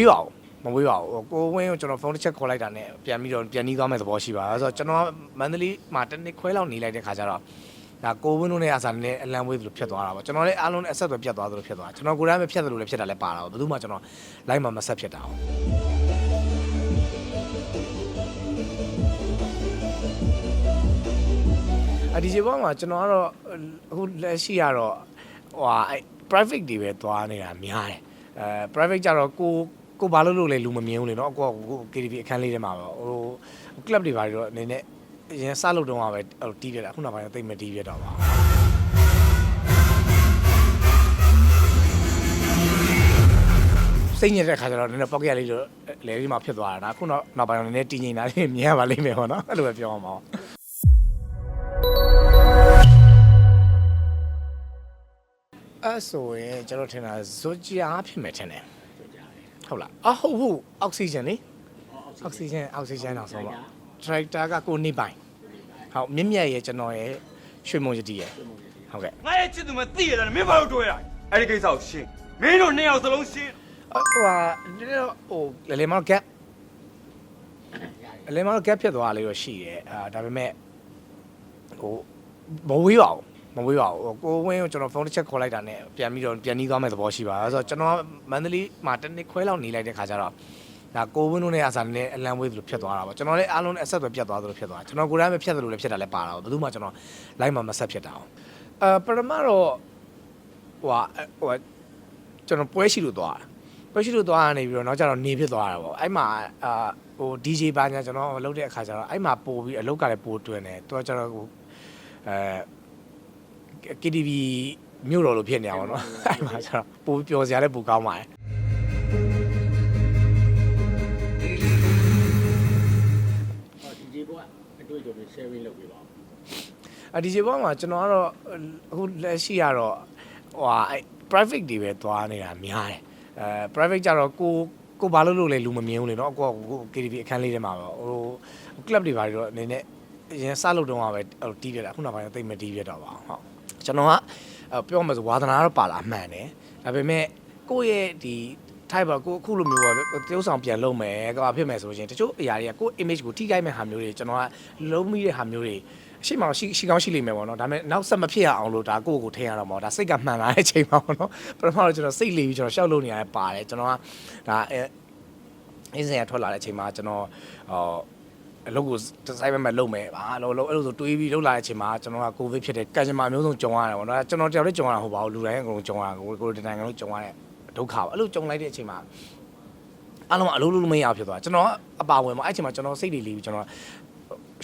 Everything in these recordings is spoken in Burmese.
ေးပါဘူးမဝေးပါဘူးကိုဝင်းကိုကျွန်တော်ဖုန်းတစ်ချက်ခေါ်လိုက်တာနဲ့ပြန်ပြီးတော့ပြန်နှီးသွားမယ့်သဘောရှိပါဆိုတော့ကျွန်တော်မန္တလေးမှာတစ်နှစ်ခွဲလောက်နေလိုက်တဲ့ခါကျတော့ဒါကိုဝင်းတို့နဲ့အစားနဲ့အလံဝေးသလိုဖြစ်သွားတာပေါ့ကျွန်တော်လည်းအားလုံးနဲ့အဆက်အသွယ်ပြတ်သွားသလိုဖြစ်သွားကျွန်တော်ကိုယ်တိုင်ပဲဖြတ်သလိုလည်းဖြစ်တာလည်းပါတာပေါ့ဘယ်သူမှကျွန်တော်လိုက်မှမဆက်ဖြစ်တာဘူးအဒီဂျေဘောမှာကျွန်တော်ကတော့အခုလက်ရှိကတော့ဟိုဟာအဲ့ private တွေပဲသွားနေတာများတယ် အဲ private ကြတော့ကိုကိုဘာလို့လို့လဲလူမမြင်ဘူးလေနော်ကိုကကို KTV အခန်းလေးထဲမှာပေါ့ဟို club တွေဘာတွေတော့အနေနဲ့အရင်စလုပ်တော့မှပဲဟိုတီးပြတာအခုနောက်ပိုင်းတော့တိတ်မတီးပြတော့ပါစိတ်ညစ်တဲ့ခါကျတော့နည်းနည်း pocket လေးတော့လဲလေးမှဖြစ်သွားတာဒါအခုတော့နောက်ပိုင်းတော့နည်းနည်းတည်ငြိမ်တာလေးမြင်ရပါလိမ့်မယ်ပေါ့နော်အဲ့လိုပဲပြောအောင်ပါအဲ့ ဆိုရင်ကျွန်တော်ထင်တာဇွတ်ကြာဖြစ်မယ်ထင်တယ်ဟုတ်လားအဟုတ်ဟုတ်အောက်ဆီဂျင်လေအောက်ဆီဂျင်အောက်ဆီဂျင်တော့ဆိုပါထရိုက်တာကကိုနေပိုင်ဟုတ်မြင့်မြတ်ရဲ့ကျွန်တော်ရဲ့ရွှေမုံရတီရဲ့ဟုတ်ကဲ့ငါရဲ့ချစ်သူမသိရတာနဲ့မင်းဘာလို့တွေ့ရအဲ့ဒီကိစ္စကိုရှင်းမင်းတို့နှစ်ယောက်စလုံးရှင်းဟိုဟာဒီလိုဟိုလေလေမောင်ကက်လေမောင်ကက်ဖြစ်သွားလေးတော့ရှိတယ်အာဒါပေမဲ့ဟိုမဝေးပါဘူး မဝေးပါဘူးကိုဝင်းကိုကျွန်တော်ဖုန်းတစ်ချက်ခေါ်လိုက်တာနဲ့ပြန်ပြီးတော့ပြန်နှီးသွားမယ့်သဘောရှိပါဆိုတော့ကျွန်တော်မန္တလေးမှာတစ်နှစ်ခွဲလောက်နေလိုက်တဲ့ခါကျတော့ဒါကိုဝင်းတို့နဲ့အစားနဲ့အလံဝေးသလိုဖြစ်သွားတာပေါ့ကျွန်တော်လည်းအားလုံးနဲ့အဆက်အသွယ်ပြတ်သွားသလိုဖြစ်သွားကျွန်တော်ကိုယ်တိုင်ပဲဖြတ်သလိုလည်းဖြစ်တာလည်းပါတာပေါ့ဘယ်သူမှကျွန်တော်လိုက်မှမဆက်ဖြစ်တာအောင်အဲပရမတော့ဟိုဟာဟိုဟာကျွန်တော်ပွဲရှိလို့သွားတာပွဲရှိလို့သွားရနေပြီးတော့နောက်ကျတော့နေဖြစ်သွားတာပေါ့အဲ့မှာအာဟို DJ ဘာညာကျွန်တော်လုပ်တဲ့အခါကျတော့အဲ့မှာပို့ပြီးအလုပ်ကလည်းပို့တွင်တယ်သူကကျတော့ဟိုအဲ KTV မြို့တော်လို့ဖြစ်နေတာပေါ့နော်အဲ့မှာကျတော့ပို့ပြီးပျော်စရာလည်းပိုကောင်းပါတယ်ဟောဒီဒီဘောကအတွေ့အကြုံတွေ sharing လုပ်ပေးပါဦးအဒီဂျေဘောမှာကျွန်တော်ကတော့အခုလက်ရှိကတော့ဟိုဟာအဲ့ private တွေပဲသွားနေတာများတယ်အဲ private ကြတော့ကိုကိုဘာလို့လို့လဲလူမမြင်ဘူးလေနော်ကိုကကို KTV အခန်းလေးထဲမှာပေါ့ဟို club တွေဘာတွေတော့အနေနဲ့အရင်စလုပ်တော့မှပဲဟိုတီးပြတာအခုနောက်ပိုင်းတော့တိတ်မတီးပြတော့ပါဘူးဟုတ် ကျွန်တော်ကအဲ့ပြောမှဆိုဝါသနာတော့ပါလာအမှန်တယ်ဒါပေမဲ့ကိုယ့်ရဲ့ဒီ type ပါကိုအခုလိုမျိုးပေါ့တရုပ်ဆောင်ပြန်လုပ်မယ်ကဘာဖြစ်မယ်ဆိုရင်တချို့အရာတွေကကိုယ့် image ကိုထိခိုက်မဲ့ဟာမျိုးတွေကျွန်တော်ကလုံးမိတဲ့ဟာမျိုးတွေအရှိမအောင်ရှိရှိကောင်းရှိလိမ့်မယ်ပေါ့နော်ဒါပေမဲ့နောက်ဆက်မဖြစ်ရအောင်လို့ဒါကိုယ့်ကိုထည့်ရတော့ပေါ့ဒါစိတ်ကမှန်လာတဲ့ချိန်မှာပေါ့နော်ပထမတော့ကျွန်တော်စိတ်လေးပြီးကျွန်တော်ရှောက်လို့နေရတယ်ပါတယ်ကျွန်တော်ကဒါအဲအင်းစင်ရထွက်လာတဲ့အချိန်မှာကျွန်တော်ဟော အလုပ်ကိုဒီဇိုင်းမဲ့မဲ့လုပ်မယ်ပါလို့လို့အဲ့လိုဆိုတွေးပြီးလုပ်လာတဲ့အချိန်မှာကျွန်တော်ကကိုဗစ်ဖြစ်တဲ့ကံကြမ္မာမျိုးစုံကြုံရတယ်ပေါ့နော်ကျွန်တော်တယောက်လေးကြုံရတာဟုတ်ပါဘူးလူတိုင်းအကုန်လုံးကြုံရတာကိုကိုဒီနိုင်ငံလုံးကြုံရတဲ့ဒုက္ခပါအဲ့လိုကြုံလိုက်တဲ့အချိန်မှာအားလုံးကအလုံးလုံးမရဖြစ်သွားကျွန်တော်ကအပါဝင်ပေါ့အဲ့ချိန်မှာကျွန်တော်စိတ်တွေလေးပြီးကျွန်တော်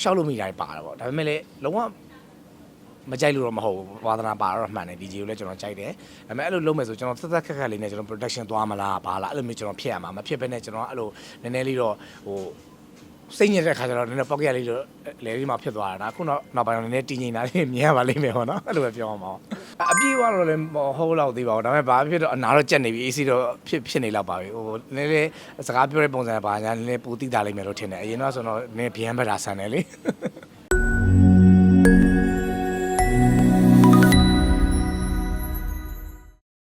ရှောက်လို့မိတာပါတာပေါ့ဒါပေမဲ့လည်းလုံးဝမကြိုက်လို့တော့မဟုတ်ဘူးဝါသနာပါတော့မှန်တယ် DJ ကိုလည်းကျွန်တော်ကြိုက်တယ်ဒါပေမဲ့အဲ့လိုလုပ်မယ်ဆိုကျွန်တော်သက်သက်ခက်ခက်လေးနဲ့ကျွန်တော် production သွားမလားဘာလားအဲ့လိုမျိုးကျွန်တော်ဖြစ်ရမှာမဖြစ်ဘဲနဲ့ကျွန်တော်အဲ့လိုနည်းနည်းလေးတော့ဟို စိတ်ညစ်တဲ့ခါကျတော့နည်းနည်း pocket လေးတော့လဲလေးမှဖြစ်သွားတာဒါအခုတော့နောက်ပိုင်းတော့နည်းနည်းတည်ငြိမ်တာလေးမြင်ရပါလိမ့်မယ်ပေါ့နော်အဲ့လိုပဲပြောအောင်ပါအပြေတော့လည်းမဟုတ်တော့သေးပါဘူးဒါပေမဲ့ဘာဖြစ်တော့အနာတော့ကြက်နေပြီ AC တော့ဖြစ်ဖြစ်နေလောက်ပါပြီဟိုနည်းနည်းစကားပြောတဲ့ပုံစံကဘာညာနည်းနည်းပူတိတာလိမ့်မယ်လို့ထင်တယ်အရင်တော့ဆိုတော့နည်းဗျမ်းပတာဆန်တယ်လေ